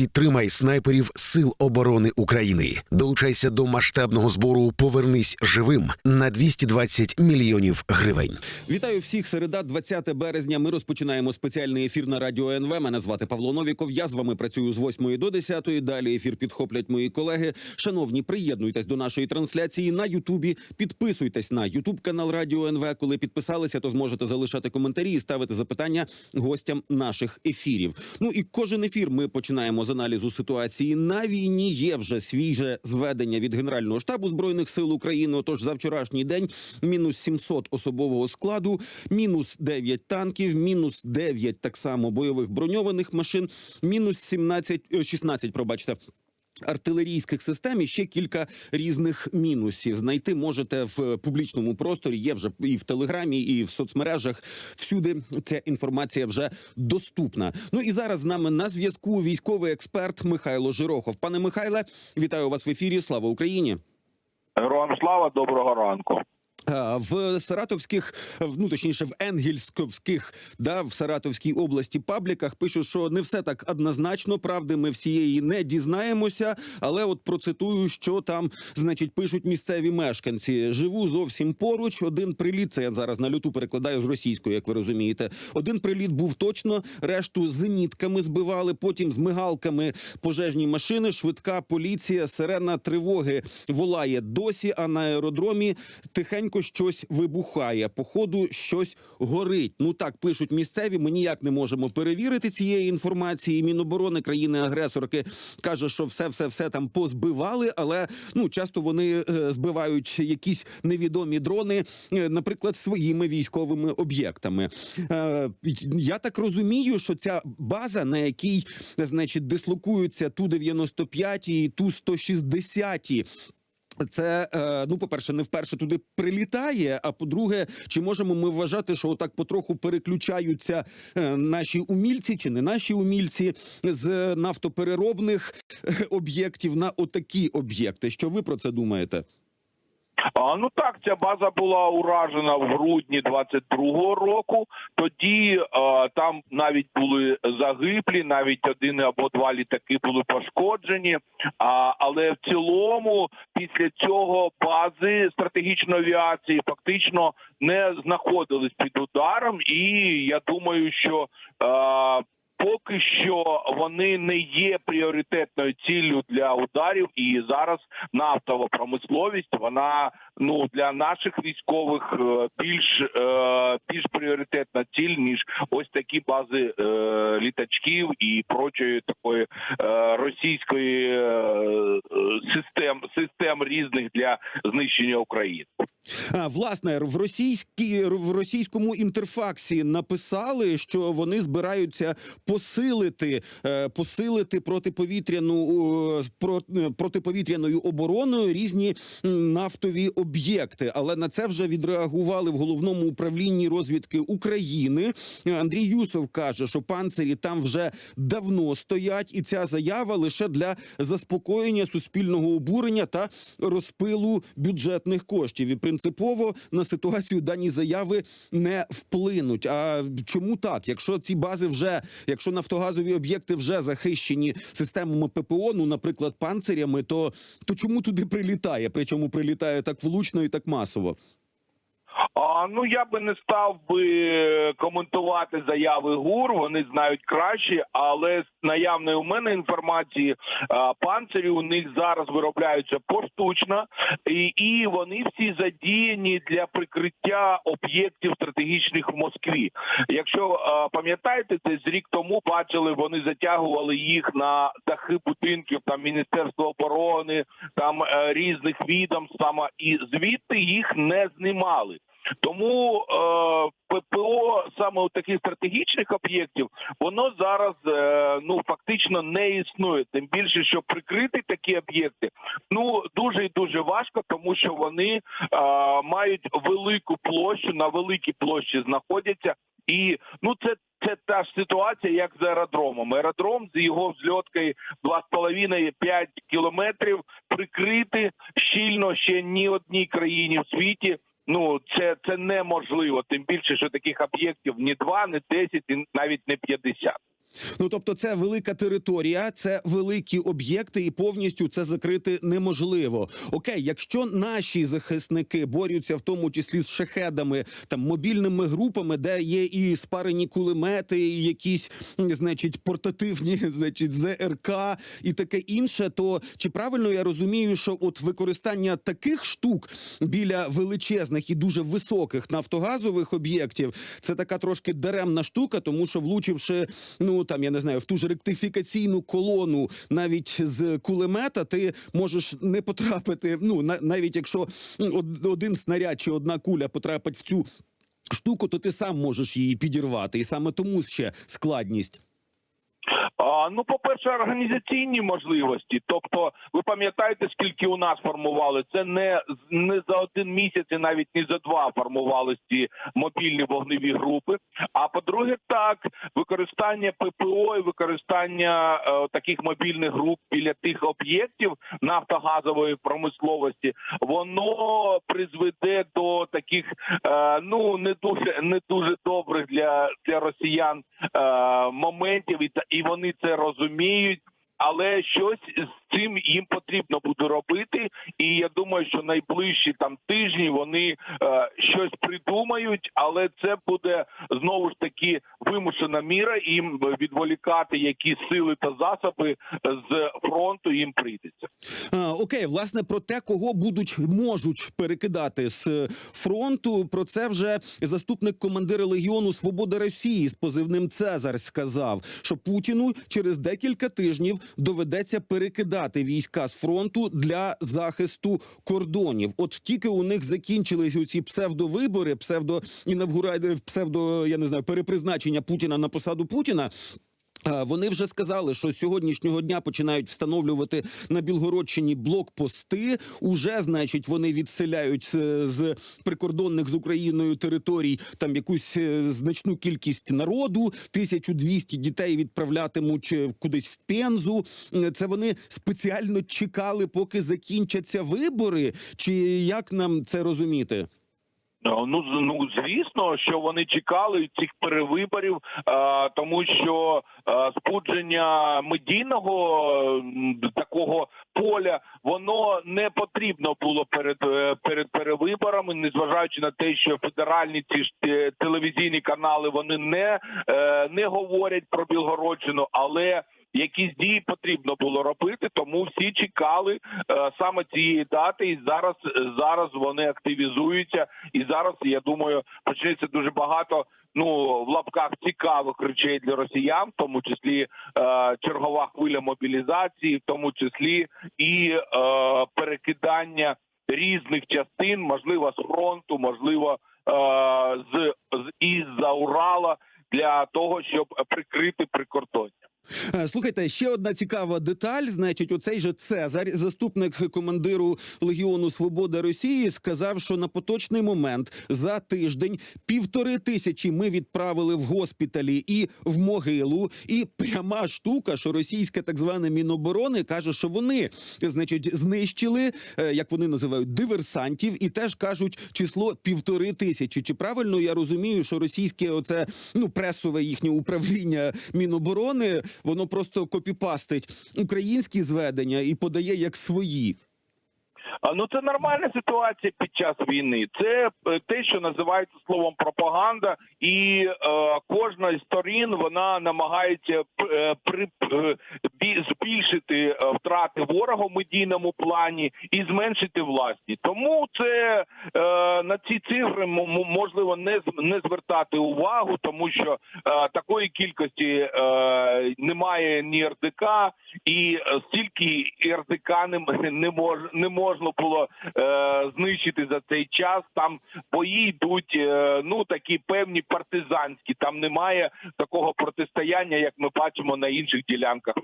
Підтримай снайперів Сил оборони України. Долучайся до масштабного збору Повернись живим на 220 мільйонів гривень. Вітаю всіх. Середа, 20 березня. Ми розпочинаємо спеціальний ефір на радіо НВ. Мене звати Павло Новіков. Я з вами працюю з 8 до 10. Далі ефір підхоплять мої колеги. Шановні, приєднуйтесь до нашої трансляції на Ютубі. Підписуйтесь на Ютуб канал Радіо НВ. Коли підписалися, то зможете залишати коментарі і ставити запитання гостям наших ефірів. Ну і кожен ефір ми починаємо з аналізу ситуації на війні. Є вже свіже зведення від Генерального штабу збройних сил України. Отож, за вчорашній день мінус 700 особового складу, мінус 9 танків, мінус 9 так само бойових броньованих машин, мінус 17, е, 16, пробачте. Артилерійських систем і ще кілька різних мінусів знайти можете в публічному просторі. Є вже і в телеграмі, і в соцмережах. Всюди ця інформація вже доступна. Ну і зараз з нами на зв'язку військовий експерт Михайло Жирохов. Пане Михайле, вітаю вас в ефірі. Слава Україні! Героям слава, доброго ранку. А, В саратовських, ну точніше, в енгельськовських, да, в Саратовській області пабліках пишуть, що не все так однозначно. Правди ми всієї не дізнаємося. Але от процитую, що там, значить, пишуть місцеві мешканці. Живу зовсім поруч. Один приліт, це я зараз на люту перекладаю з російської, як ви розумієте. Один приліт був точно, решту зенітками збивали, потім з мигалками пожежні машини, швидка поліція, сирена тривоги волає досі. А на аеродромі тихенько щось вибухає. Походу, щось горить. Ну так пишуть місцеві. Ми ніяк не можемо перевірити цієї інформації. Міноборони країни-агресорки каже, що все, все, все там позбивали, але ну часто вони е, збивають якісь невідомі дрони, е, наприклад, своїми військовими об'єктами. Е, я так розумію, що ця база, на якій значить дислокуються ту 95 і ту 160 це е, ну, по-перше, не вперше туди прилітає. А по-друге, чи можемо ми вважати, що отак потроху переключаються е, наші умільці чи не наші умільці з нафтопереробних е, об'єктів на отакі об'єкти? Що ви про це думаєте? А ну так, ця база була уражена в грудні 22-го року. Тоді е, там навіть були загиблі, навіть один або два літаки були пошкоджені. А, але в цілому, після цього бази стратегічної авіації фактично не знаходились під ударом, і я думаю, що. Е, Поки що вони не є пріоритетною ціллю для ударів, і зараз нафтова промисловість вона ну для наших військових е, більш е, більш пріоритетна ціль ніж ось такі бази е, літачків і прочої такої російської систем систем різних для знищення України. А, власне, в російській в російському інтерфаксі написали, що вони збираються посилити е, посилити протиповітряну е, е, протиповітряною обороною різні нафтові об'єкти. Але на це вже відреагували в головному управлінні розвідки України. Андрій Юсов каже, що панцирі там вже давно стоять, і ця заява лише для заспокоєння суспільного обурення та розпилу бюджетних коштів. І принципово на ситуацію дані заяви не вплинуть. А чому так? Якщо ці бази вже, якщо нафтогазові об'єкти вже захищені системами ППО, ну наприклад, панцирями, то, то чому туди прилітає? Причому прилітає так влучно і так масово. А ну я би не став би коментувати заяви ГУР. Вони знають краще, але з наявної у мене інформації панцирі у них зараз виробляються поштучно, і, і вони всі задіяні для прикриття об'єктів стратегічних в Москві. Якщо пам'ятаєте, десь рік тому бачили, вони затягували їх на дахи будинків там Міністерства оборони, там е, різних відомств саме і звідти їх не знімали. Тому е, ППО саме у таких стратегічних об'єктів воно зараз е, ну фактично не існує. Тим більше, що прикрити такі об'єкти ну дуже і дуже важко, тому що вони е, мають велику площу на великій площі знаходяться, і ну це. Це та ж ситуація, як з аеродромом. Аеродром з його взльоткою 2,5-5 кілометрів прикрити щільно ще ні одній країні в світі Ну це це неможливо. Тим більше, що таких об'єктів ні два, ні 10, і навіть не 50. Ну тобто, це велика територія, це великі об'єкти, і повністю це закрити неможливо. Окей, якщо наші захисники борються в тому числі з шахедами, там мобільними групами, де є і спарені кулемети, і якісь, значить, портативні, значить, ЗРК і таке інше, то чи правильно я розумію, що от використання таких штук біля величезних і дуже високих нафтогазових об'єктів, це така трошки даремна штука, тому що влучивши, ну там я не знаю, в ту ж ректифікаційну колону, навіть з кулемета, ти можеш не потрапити. Ну на, навіть якщо один снаряд чи одна куля потрапить в цю штуку, то ти сам можеш її підірвати, і саме тому ще складність. Ну, по-перше, організаційні можливості. Тобто, ви пам'ятаєте, скільки у нас формували? Це не, не за один місяць, і навіть не за два формували ці мобільні вогневі групи. А по-друге, так, використання ППО і використання е, таких мобільних груп біля тих об'єктів нафтогазової промисловості, воно призведе до таких е, ну не дуже не дуже добрих для, для росіян е, моментів, і та і вони це розуміють. Але щось з цим їм потрібно буде робити, і я думаю, що найближчі там тижні вони е, щось придумають, але це буде знову ж таки вимушена міра. Їм відволікати які сили та засоби з фронту їм прийдеться. А, окей, власне, про те, кого будуть можуть перекидати з е, фронту. Про це вже заступник командира легіону Свобода Росії з позивним Цезар сказав, що Путіну через декілька тижнів доведеться перекидати війська з фронту для захисту кордонів. От тільки у них закінчились оці псевдовибори, псевдо інавгура... псевдо, я не знаю, перепризначення Путіна на посаду Путіна. Вони вже сказали, що з сьогоднішнього дня починають встановлювати на Білгородщині блокпости. Уже, значить, вони відселяють е, з прикордонних з Україною територій там якусь е, значну кількість народу. 1200 дітей відправлятимуть е, кудись в Пензу. Це вони спеціально чекали, поки закінчаться вибори. Чи як нам це розуміти? Ну, ну, ну звісно, що вони чекали цих перевиборів, е, тому що е, спудження медійного такого поля воно не потрібно було перед е, перед перевиборами, незважаючи на те, що федеральні ці ж е, телевізійні канали вони не, е, не говорять про Білгородщину, але Якісь дії потрібно було робити, тому всі чекали е, саме цієї дати, і зараз зараз вони активізуються. І зараз я думаю, почнеться дуже багато. Ну в лапках цікавих речей для росіян, в тому числі е, чергова хвиля мобілізації, в тому числі і е, перекидання різних частин, можливо, з фронту, можливо, е, з, з із-за Урала для того, щоб прикрити прикордоння. Е, Слухайте, ще одна цікава деталь. Значить, оцей же Цезарь, заступник командиру Легіону Свобода Росії, сказав, що на поточний момент за тиждень півтори тисячі ми відправили в госпіталі і в могилу. І пряма штука, що російське так зване міноборони каже, що вони, значить, знищили, е, як вони називають, диверсантів, і теж кажуть число півтори тисячі. Чи правильно я розумію, що російське оце ну пресове їхнє управління Міноборони, воно просто копіпастить українські зведення і подає як свої. А, Ну це нормальна ситуація під час війни. Це е, те, що називається словом пропаганда, і е, кожна з сторін вона намагається е, при е, збільшити е, втрати ворога в медійному плані і зменшити власні. Тому це е, на ці цифри можливо не не звертати увагу, тому що е, такої кількості е, немає ні РДК, і е, стільки РДК не, не мож не можна було е, знищити за цей час. Там бої йдуть е, ну такі певні партизанські. Там немає такого протистояння, як ми бачимо на інших ділянках.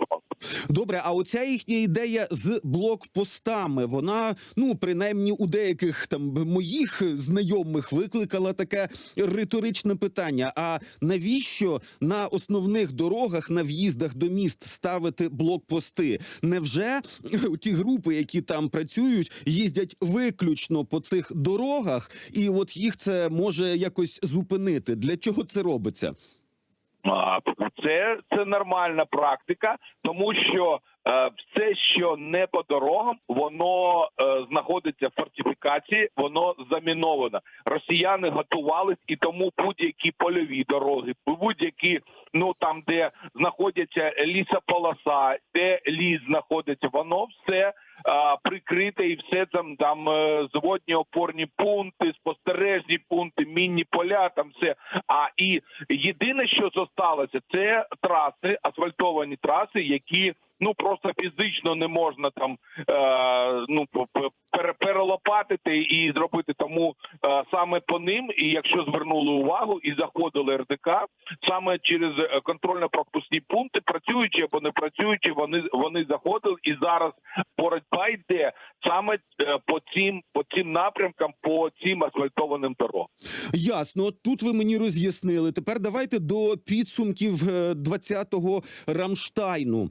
Добре, а оця їхня ідея з блокпостами, вона ну принаймні у деяких там моїх знайомих викликала таке риторичне питання: а навіщо на основних дорогах на в'їздах до міст ставити блокпости? Невже ті групи, які там працюють, їздять виключно по цих дорогах, і от їх це може якось зупинити? Для чого це робиться? Це, це нормальна практика, тому що е, все, що не по дорогам, воно е, знаходиться в фортифікації, воно заміновано. Росіяни готувались, і тому будь-які польові дороги, будь-які ну там, де знаходяться лісополоса, де ліс знаходиться, воно все прикрите, і все там там е, зводні опорні пункти, спостережні пункти, мінні поля, там все. А і єдине, що зосталося, це траси, асфальтовані траси, які ну просто фізично не можна там е, ну перелопатити і зробити. Тому е, саме по ним, і якщо звернули увагу і заходили РДК, саме через е, контрольно-пропускні пункти, працюючи або не працюючи, вони вони заходили, і зараз боротьба йде саме е, по цим по цим напрямкам, по цим асфальтованим дорогам. Ясно, тут ви мені роз'яснили. Тепер давайте до підсумків е, 20-го Рамштайну.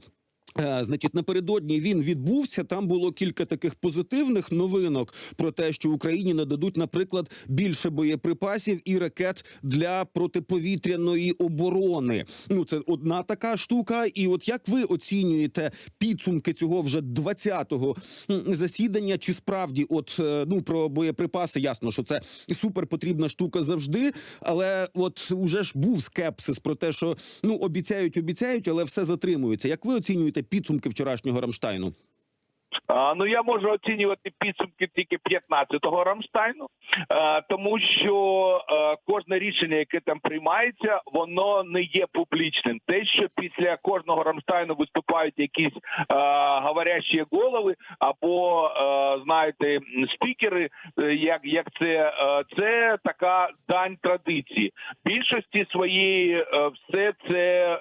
Е, Значить, напередодні він відбувся. Там було кілька таких позитивних новинок про те, що Україні нададуть, наприклад, більше боєприпасів і ракет для протиповітряної оборони. Ну це одна така штука. І от як ви оцінюєте підсумки цього вже 20-го засідання? Чи справді, от е, ну про боєприпаси, ясно, що це супер потрібна штука завжди. Але от уже ж був скепсис про те, що ну обіцяють, обіцяють, але все затримується. Як ви оцінюєте підсумки вчорашнього Рамштайну? А, ну я можу оцінювати підсумки тільки 15-го Рамштайну, тому що кожне рішення, яке там приймається, воно не є публічним. Те, що після кожного Рамштайну виступають якісь е, говорящі голови, або знаєте, спікери, е, як, як це, е, це така дань традиції. Більшості своєї е, все це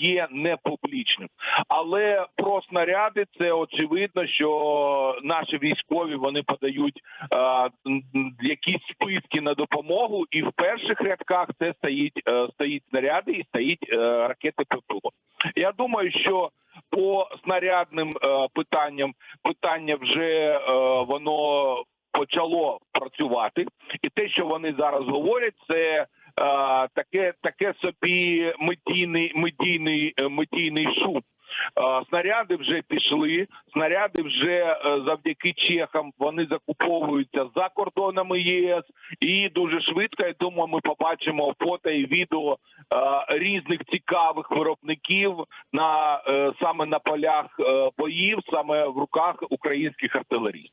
є не публічним. Але про снаряди це очевидно, що наші військові вони подають е, м, м, якісь списки на допомогу, і в перших рядках це стоїть, е, стоїть снаряди і стоїть е, ракети ППО. Я думаю, що по снарядним е, питанням питання вже е, воно почало працювати, і те, що вони зараз говорять, це е, таке, таке собі медійний медійний е, медійний шум. Е, Снаряди вже пішли. Снаряди вже е, завдяки чехам вони закуповуються за кордонами ЄС, і дуже швидко. Я думаю, ми побачимо фото і відео е, різних цікавих виробників на саме на полях боїв, саме в руках українських артилерістів.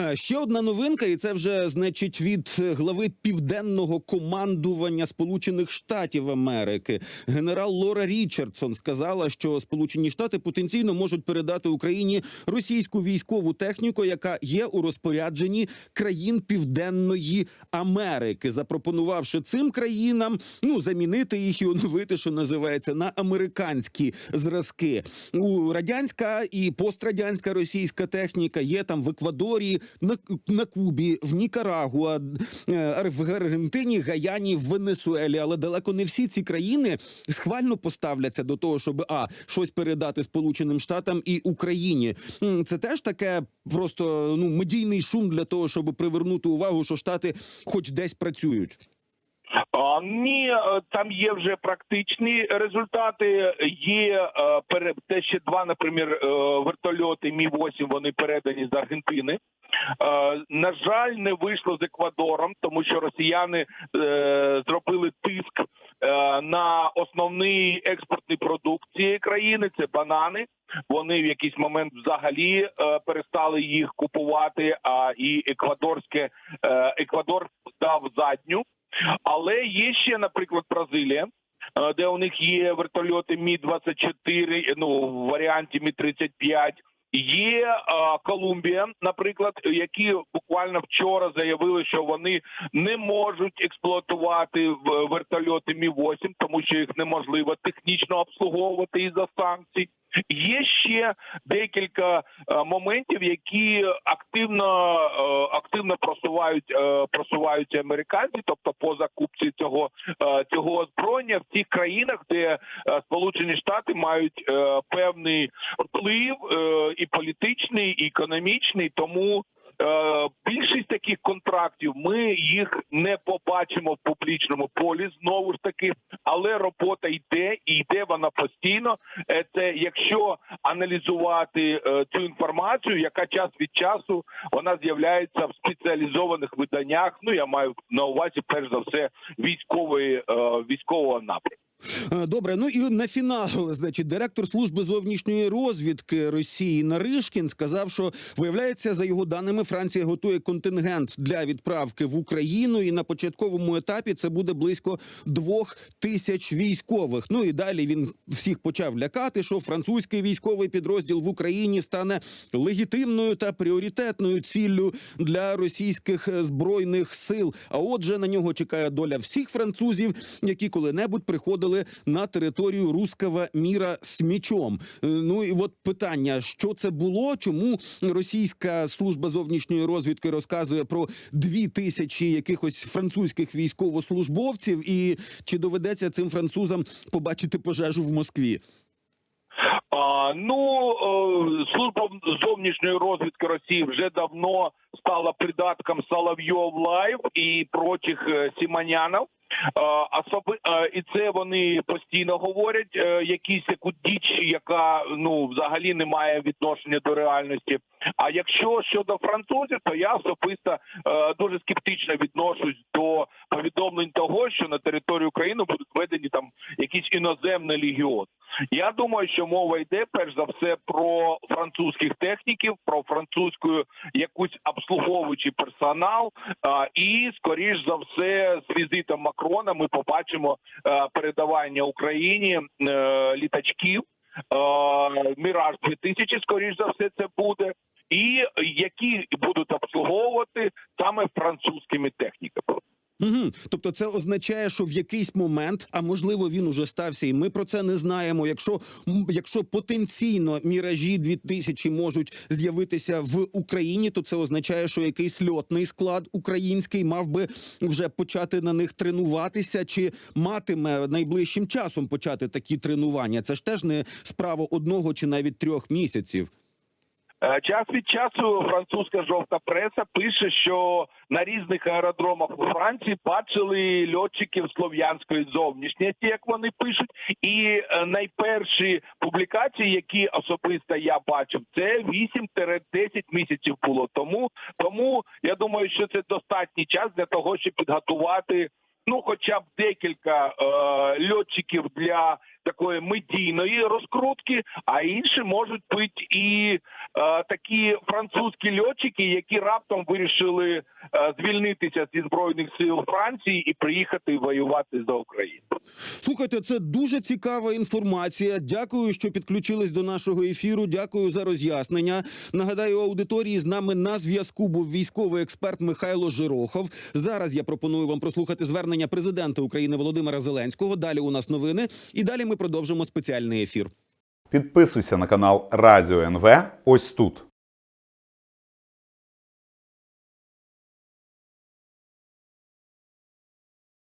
Е, Ще одна новинка, і це вже значить від е, глави південного командування Сполучених Штатів Америки. Генерал Лора Річардсон сказала, що Сполучені Штати потенційно можуть передати Україні російську військову техніку, яка є у розпорядженні країн Південної Америки, запропонувавши цим країнам ну замінити їх і оновити, що називається, на американські зразки. У радянська і пострадянська російська техніка є там в Еквадорі, на, на Кубі, в Нікарагуа, е, в Аргентині, Гаяні, в Венесуелі. Але далеко не всі ці країни схвально поставляться до того, щоб а щось передати Сполученим Штатам і Україні. Це теж таке просто ну медійний шум для того, щоб привернути увагу, що штати хоч десь працюють. Ні, е, там є вже практичні результати. Є е, те ще два, наприклад, е, вертольоти Мі 8 Вони передані з Аргентини. На жаль, не вийшло з Еквадором, тому що росіяни зробили тиск на основний експортний продукт цієї країни. Це банани. Вони в якийсь момент взагалі перестали їх купувати. А і еквадорське Еквадор дав задню. Але є ще, наприклад, Бразилія, е, де у них є вертольоти Мі 24 ну в варіанті Мі 35 Є е, Колумбія, наприклад, які буквально вчора заявили, що вони не можуть експлуатувати вертольоти Мі 8 тому що їх неможливо технічно обслуговувати із-за санкцій. Є ще декілька е, моментів, які активно е, активно просувають е, просуваються американці, тобто по закупці цього е, цього озброєння в тих країнах, де е, Сполучені Штати мають е, певний вплив е, і політичний, і економічний, тому. е, більшість таких контрактів ми їх не побачимо в публічному полі знову ж таки, але робота йде і йде вона постійно. Е, Це якщо аналізувати е, цю інформацію, яка час від часу вона з'являється в спеціалізованих виданнях. Ну я маю на увазі перш за все військової е, військового напрямку. Е, Добре, ну і на фінал, значить, директор служби зовнішньої розвідки Росії Наришкін сказав, що виявляється, за його даними, Франція готує контингент для відправки в Україну, і на початковому етапі це буде близько двох тисяч військових. Ну і далі він всіх почав лякати, що французький військовий підрозділ в Україні стане легітимною та пріоритетною ціллю для російських збройних сил. А отже, на нього чекає доля всіх французів, які коли-небудь приходили на територію руского міра з мічом. Е, Ну і от питання: що це було? Чому російська служба зовнішньої розвідки розказує про дві тисячі якихось французьких військовослужбовців, і чи доведеться цим французам побачити пожежу в Москві? А, ну е, служба зовнішньої розвідки Росії вже давно стала придатком Соловйов Лайв і прочих е, І це вони постійно говорять е, якісь яку діч, яка ну взагалі не має відношення до реальності. А якщо щодо французів, то я особисто е, дуже скептично відношусь до повідомлень того, що на територію України будуть введені там якийсь іноземний легіон. Я думаю, що мова йде перш за все про французьких техніків, про французьку якусь обслуговуючий персонал. І скоріш за все, з візитом Макрона ми побачимо е, передавання Україні е, літачків. Е, Міраж 2000, скоріш за все, це буде, і які будуть обслуговувати саме французькими техніками. Угу. Тобто, це означає, що в якийсь момент, а можливо, він уже стався, і ми про це не знаємо. Якщо якщо потенційно міражі 2000 можуть з'явитися в Україні, то це означає, що якийсь льотний склад український мав би вже почати на них тренуватися, чи матиме найближчим часом почати такі тренування. Це ж теж не справа одного чи навіть трьох місяців. Е, Час від часу французька жовта преса пише, що на різних аеродромах у Франції бачили льотчиків слов'янської зовнішності, як вони пишуть. І е, найперші публікації, які особисто я бачив, це 8-10 місяців було тому. Тому я думаю, що це достатній час для того, щоб підготувати. Ну, хоча б декілька е, льотчиків для такої медійної розкрутки, а інші можуть бути і е, такі французькі льотчики, які раптом вирішили е, звільнитися зі збройних сил Франції і приїхати воювати за Україну. Слухайте, це дуже цікава інформація. Дякую, що підключились до нашого ефіру. Дякую за роз'яснення. Нагадаю, аудиторії з нами на зв'язку був військовий експерт Михайло Жирохов. Зараз я пропоную вам прослухати звернення президента України Володимира Зеленського. Далі у нас новини, і далі ми продовжимо спеціальний ефір. Підписуйся на канал Радіо НВ ось тут.